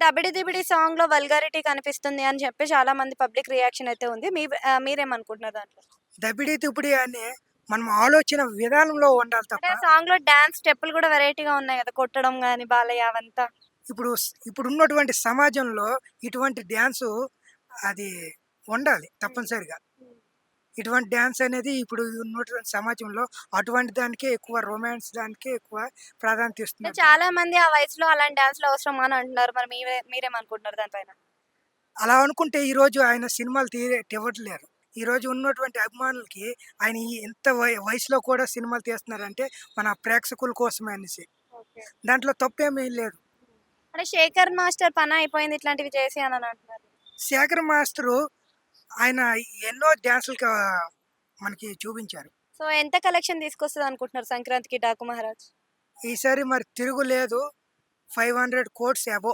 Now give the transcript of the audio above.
దబిడి దిబిడి సాంగ్లో వల్గారిటీ కనిపిస్తుంది అని చెప్పి చాలా మంది పబ్లిక్ రియాక్షన్ అయితే ఉంది. మీ మీరేమనుకుంటున్నారు దాంట్లో? దబిడి తుపిడి అని మనం ఆలోచన విధానంలో ఉండాలి తప్ప సాంగ్లో డాన్స్ స్టెప్పులు కూడా వెరైటీగా ఉన్నాయి కదా కొట్టడం గానీ బాలయ్య అవంతా ఇప్పుడు ఇప్పుడు ఉన్నటువంటి సమాజంలో ఇటువంటి డ్యాన్సు అది ఉండాలి తప్పనిసరిగా. ఇటువంటి డ్యాన్స్ అనేది ఇప్పుడు ఉన్నటువంటి సమాజంలో అటువంటి దానికే ఎక్కువ రొమాన్స్ దానికే ఎక్కువ ప్రాధాన్యత ఇస్తున్నారు. చాలా మంది ఆ వయసులో అలాంటి డాన్స్లో అవసరం అని అంటున్నారు. మరి మీరే మీరేమనుకుంటున్నారు దానిపైన? అలా అనుకుంటే ఈ రోజు ఆయన సినిమాలు తీరే ఇవ్వట్లేరు ఈ రోజు ఉన్నటువంటి అభిమానులకి ఆయన వయ- వయసులో కూడా సినిమాలు తీస్తున్నారంటే మన ప్రేక్షకుల కోసమే అనేసి. దాంట్లో తప్పేమీ లేదు. అంటే శేఖర్ మాస్టర్ పని అయిపోయింది ఇట్లాంటివి చేసి అని అంటున్నారు. శేఖర్ మాస్టరు ఆయన ఎన్నో డ్యాన్సులు మనకి చూపించారు. సో ఎంత కలెక్షన్ తీసుకొస్తుంది అనుకుంటున్నారు సంక్రాంతికి డాకు మహారాజ్? ఈసారి మరి తిరుగులేదు ఫైవ్ హండ్రెడ్ కోట్స్ అబో